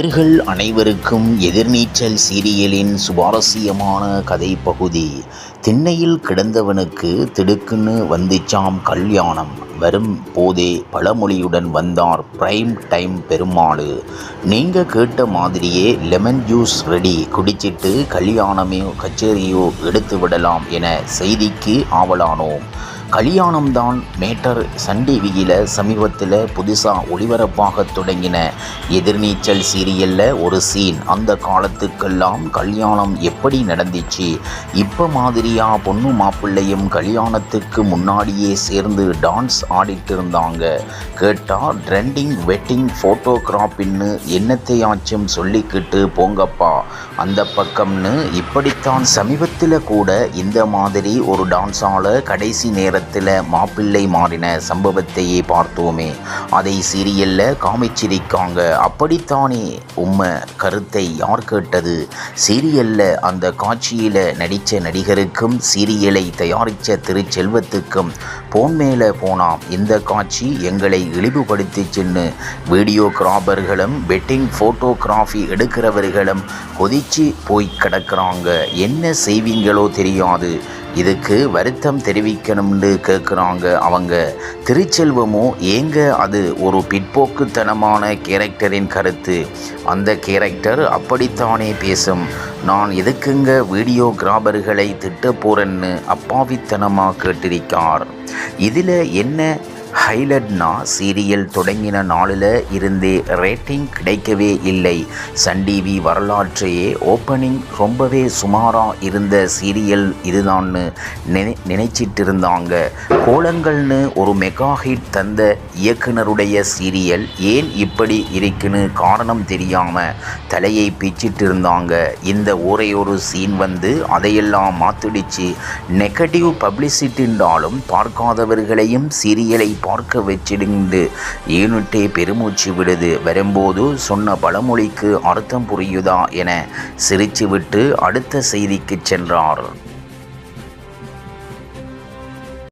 நேர்கள் அனைவருக்கும் எதிர்நீச்சல் சீரியலின் சுவாரஸ்யமான கதை பகுதி திண்ணையில் கிடந்தவனுக்கு திடுக்குன்னு வந்துச்சாம் கல்யாணம். வரும் போதே பழமொழியுடன் வந்தார் பிரைம் டைம் பெருமாள். நீங்கள் கேட்ட மாதிரியே லெமன் ஜூஸ் ரெடி குடிச்சிட்டு கல்யாணமே கச்சேரியோ எடுத்து விடலாம் என செய்திக்கு ஆவலானோம். கல்யாணம்தான் மேட்டர் சன் டிவியில் சமீபத்தில் புதுசாக ஒளிபரப்பாக தொடங்கின. எதிர்நீச்சல் சீரியலில் ஒரு சீன். அந்த காலத்துக்கெல்லாம் கல்யாணம் எப்படி நடந்துச்சு? இப்போ மாதிரியா பொண்ணு மாப்பிள்ளையும் கல்யாணத்துக்கு முன்னாடியே சேர்ந்து டான்ஸ் ஆடிட்டு இருந்தாங்க. கேட்டால் ட்ரெண்டிங் வெட்டிங் ஃபோட்டோகிராஃபின்னு என்னத்தையாச்சும் சொல்லிக்கிட்டு போங்கப்பா அந்த பக்கம்னு. இப்படித்தான் சமீபத்தில் கூட இந்த மாதிரி ஒரு டான்ஸால் கடைசி நேரத்தில் மாப்பிள்ளை மாறின சம்பவத்தையே பார்த்தோமே. அதை சீரியலில் காமிச்சிருக்காங்க. அப்படித்தானே? உண்மை கருத்தை யார் கேட்டது? சீரியலில் அந்த காட்சியில் நடித்த நடிகருக்கும் சீரியலை தயாரித்த திருச்செல்வத்துக்கும் போன் மேலே போனாம் இந்த காட்சி எங்களை இழிவுபடுத்திச்சுன்னு வீடியோகிராபர்களும் வெட்டிங் ஃபோட்டோகிராஃபி எடுக்கிறவர்களும் கொதிச்சு போய் கிடக்குறாங்க. என்ன செய்வீங்களோ தெரியாது. இதுக்கு வருத்தம் தெரிவிக்கணும்னு கேட்குறாங்க அவங்க. திருச்செல்வமோ ஏங்க அது ஒரு பிற்போக்குத்தனமான கேரக்டரின் கருத்து? அந்த கேரக்டர் அப்படித்தானே பேசும். நான் எதுக்குங்க வீடியோகிராபர்களை திட்ட போகிறேன்னு அப்பாவித்தனமாக கேட்டிருக்கார். இதில் என்ன ஹைலட்னா சீரியல் தொடங்கின நாளில் இருந்தே ரேட்டிங் கிடைக்கவே இல்லை. சன் டிவி வரலாற்றையே ஓப்பனிங் ரொம்பவே சுமாராக இருந்த சீரியல் இதுதான்னு நினை நினைச்சிட்டு இருந்தாங்க கோலங்கள்னு ஒரு மெகா ஹிட் தந்த இயக்குனருடைய சீரியல் ஏன் இப்படி இருக்குன்னு காரணம் தெரியாமல் தலையை பிச்சிட்டு இருந்தாங்க இந்த ஒரே ஒரு சீன் வந்து அதையெல்லாம் மாத்திடுச்சு. நெகட்டிவ் பப்ளிசிட்டின்றாலும் பார்க்காதவர்களையும் சீரியலை பார்க்க வச்சிடுந்து யூனிட்டே பெருமூச்சு விடுது. வரும்போது சொன்ன பழமொழிக்கு அர்த்தம் புரியுதா என சிரிச்சுவிட்டு அடுத்த செய்திக்கு சென்றார்.